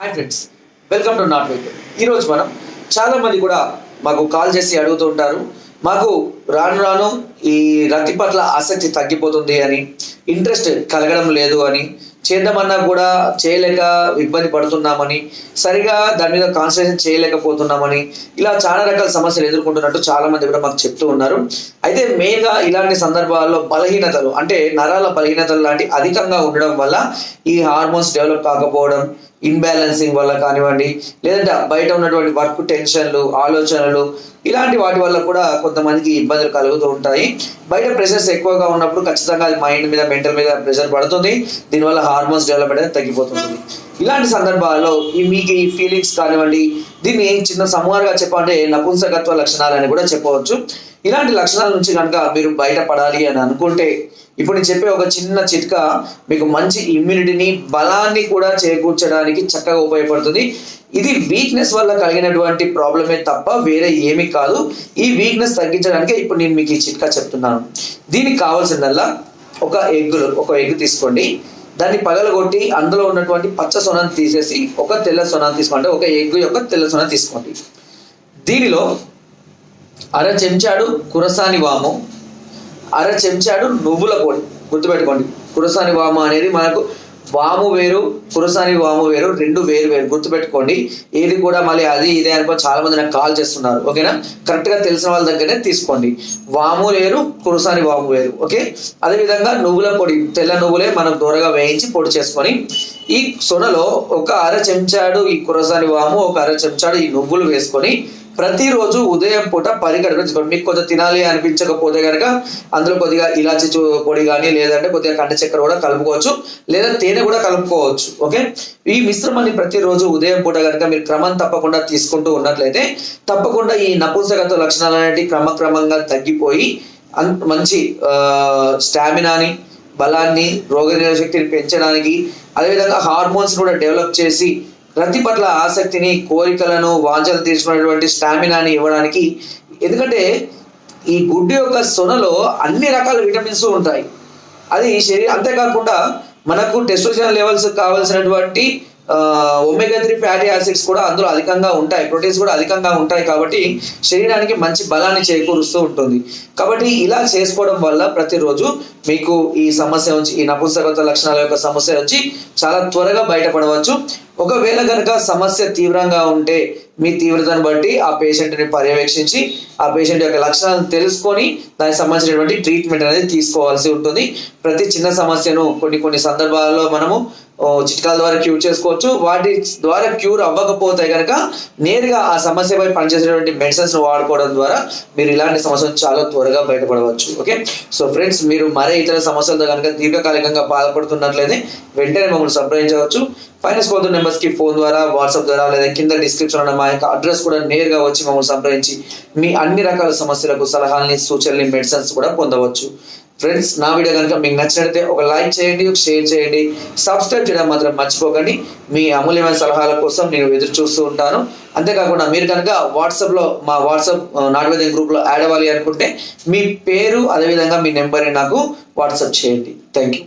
Hi friends welcome to not vehicle ఈరోజు మనం చాలా మంది కూడా మాకు కాల్ చేసి అడుగుతూ ఉంటారు. మాకు రాను రాను ఈ రతి పట్ల ఆసక్తి తగ్గిపోతుంది అని ఇంట్రెస్ట్ కలగడం లేదు అని చేద్దామన్నా కూడా చేయలేక ఇబ్బంది పడుతున్నామని సరిగా దాని మీద కాన్సన్ట్రేషన్ చేయలేకపోతున్నామని ఇలా చాలా రకాల సమస్యలు ఎదుర్కొంటున్నట్టు చాలా మంది కూడా మాకు చెప్తూ ఉన్నారు. అయితే మెయిన్గా ఇలాంటి సందర్భాల్లో బలహీనతలు అంటే నరాల బలహీనతలు లాంటి అధికంగా ఉండడం వల్ల ఈ హార్మోన్స్ డెవలప్ కాకపోవడం ఇన్బ్యాలెన్సింగ్ వల్ల కానివ్వండి లేదంటే బయట ఉన్నటువంటి వర్క్ టెన్షన్లు ఆలోచనలు ఇలాంటి వాటి వల్ల కూడా కొంతమందికి ఇబ్బందులు కలుగుతూ ఉంటాయి. బయట ప్రెషర్స్ ఎక్కువగా ఉన్నప్పుడు ఖచ్చితంగా అది మైండ్ మీద మెంటల్ మీద ప్రెషర్ పడుతుంది. దీనివల్ల హార్మోన్స్ డెవలప్మెంట్ అనేది తగ్గిపోతుంది ఇలాంటి సందర్భాల్లో ఈ మీకు ఈ ఫీలింగ్స్ కానివ్వండి దీన్ని చిన్న సమూహాలుగా చెప్పాలంటే నపుంసకత్వ లక్షణాలు అని కూడా చెప్పవచ్చు. ఇలాంటి లక్షణాల నుంచి కనుక మీరు బయటపడాలి అని అనుకుంటే ఇప్పుడు నేను చెప్పే ఒక చిన్న చిట్కా మీకు మంచి ఇమ్యూనిటీని బలాన్ని కూడా చేకూర్చడానికి చక్కగా ఉపయోగపడుతుంది. ఇది వీక్నెస్ వల్ల కలిగినటువంటి ప్రాబ్లమే తప్ప వేరే ఏమీ కాదు. ఈ వీక్నెస్ తగ్గించడానికి ఇప్పుడు నేను మీకు ఈ చిట్కా చెప్తున్నాను. దీనికి కావాల్సిందల్లా ఒక ఎగ్ ఒక ఎగ్ తీసుకోండి. దాన్ని పగలగొట్టి అందులో ఉన్నటువంటి పచ్చ సొనాన్ని తీసేసి ఒక తెల్ల సొనాన్ని తీసుకోండి. ఒక ఎగ్ యొక్క తెల్ల సొన తీసుకోండి. దీనిలో అర చెంచాడు కురసాని వాము అర చెంచాడు నువ్వుల పొడి. గుర్తుపెట్టుకోండి కురసాని వాము అనేది మనకు వాము వేరు కురసాని వాము వేరు రెండు వేరు వేరు. గుర్తుపెట్టుకోండి ఏది కూడా మళ్ళీ అది ఇదే అనుకో చాలా మంది నాకు కాల్ చేస్తున్నారు. ఓకేనా? కరెక్ట్గా తెలిసిన వాళ్ళ దగ్గరనే తీసుకోండి. వాము వేరు కురసాని వాము వేరు. ఓకే? అదేవిధంగా నువ్వుల పొడి తెల్ల నువ్వులే మనం దూరగా వేయించి పొడి చేసుకొని ఈ సొనలో ఒక అర చెంచాడు ఈ కురసాని వాము ఒక అర చెంచాడు ఈ నువ్వులు వేసుకొని ప్రతిరోజు ఉదయం పూట పరిగడ మీకు కొంచెం తినాలి అనిపించకపోతే కనుక అందులో కొద్దిగా ఇలాచి పొడి కానీ లేదంటే కొద్దిగా కండ చక్కెర కూడా కలుపుకోవచ్చు. లేదా తేనె కూడా కలుపుకోవచ్చు. ఓకే? ఈ మిశ్రమాన్ని ప్రతిరోజు ఉదయం పూట కనుక మీరు క్రమం తప్పకుండా తీసుకుంటూ ఉన్నట్లయితే తప్పకుండా ఈ నపుంసకత్వ లక్షణాలు అనేవి క్రమక్రమంగా తగ్గిపోయి అన్- మంచి స్టామినాని బలాన్ని రోగ శక్తిని పెంచడానికి అదేవిధంగా హార్మోన్స్ కూడా డెవలప్ చేసి రతి పట్ల ఆసక్తిని కోరికలను వాంఛలు తీసుకునేటువంటి స్టామినాని ఇవ్వడానికి ఎందుకంటే ఈ గుడ్డు యొక్క సొనలో అన్ని రకాల విటమిన్స్ ఉంటాయి. అది శరీరం అంతేకాకుండా మనకు టెస్టోజన్ లెవెల్స్ కావాల్సినటువంటి ఒమేగా త్రీ ఫ్యాటీ యాసిడ్స్ కూడా అందులో అధికంగా ఉంటాయి ప్రోటీన్స్ కూడా అధికంగా ఉంటాయి కాబట్టి శరీరానికి మంచి బలాన్ని చేకూరుస్తూ ఉంటుంది. కాబట్టి ఇలా చేసుకోవడం వల్ల ప్రతిరోజు మీకు ఈ సమస్య నుంచి ఈ నపుంసకత లక్షణాల యొక్క సమస్య నుంచి చాలా త్వరగా బయటపడవచ్చు. ఒకవేళ కనుక సమస్య తీవ్రంగా ఉంటే మీ తీవ్రతను బట్టి ఆ పేషెంట్ని పర్యవేక్షించి ఆ పేషెంట్ యొక్క లక్షణాలను తెలుసుకొని దానికి సంబంధించినటువంటి ట్రీట్మెంట్ అనేది తీసుకోవాల్సి ఉంటుంది. ప్రతి చిన్న సమస్యను కొన్ని కొన్ని సందర్భాల్లో మనము చిట్కాల ద్వారా క్యూర్ చేసుకోవచ్చు. వాటి ద్వారా క్యూర్ అవ్వకపోతే కనుక నేరుగా ఆ సమస్యపై పనిచేసేటువంటి మెడిసిన్స్ వాడుకోవడం ద్వారా మీరు ఇలాంటి సమస్యలు చాలా త్వరగా బయటపడవచ్చు. ఓకే? సో ఫ్రెండ్స్ మీరు మరే ఇతర సమస్యలతో కనుక దీర్ఘకాలికంగా బాధపడుతున్నట్లయితే వెంటనే మమ్మల్ని సంప్రదించవచ్చు. ఫైనాన్స్ స్కోర్ నెంబర్స్కి ఫోన్ ద్వారా వాట్సాప్ ద్వారా లేదా కింద డిస్క్రిప్షన్ ఉన్న మా యొక్క అడ్రస్ కూడా నేరుగా వచ్చి మమ్మల్ని సంప్రదించి మీ అన్ని రకాల సమస్యలకు సలహాలని సూచనలు మెడిసిన్స్ కూడా పొందవచ్చు. ఫ్రెండ్స్ నా వీడియో కనుక మీకు నచ్చినట్లయితే ఒక లైక్ చేయండి ఒక షేర్ చేయండి. సబ్స్క్రైబ్ చేయడం మాత్రం మర్చిపోకండి. మీ అమూల్యమైన సలహాల కోసం నేను ఎదురు చూస్తూ ఉంటాను. అంతేకాకుండా మీరు కనుక వాట్సాప్లో మా వాట్సాప్ నాటువేదం గ్రూప్లో యాడ్ అవ్వాలి అనుకుంటే మీ పేరు అదేవిధంగా మీ నెంబర్ని నాకు వాట్సాప్ చేయండి. Thank you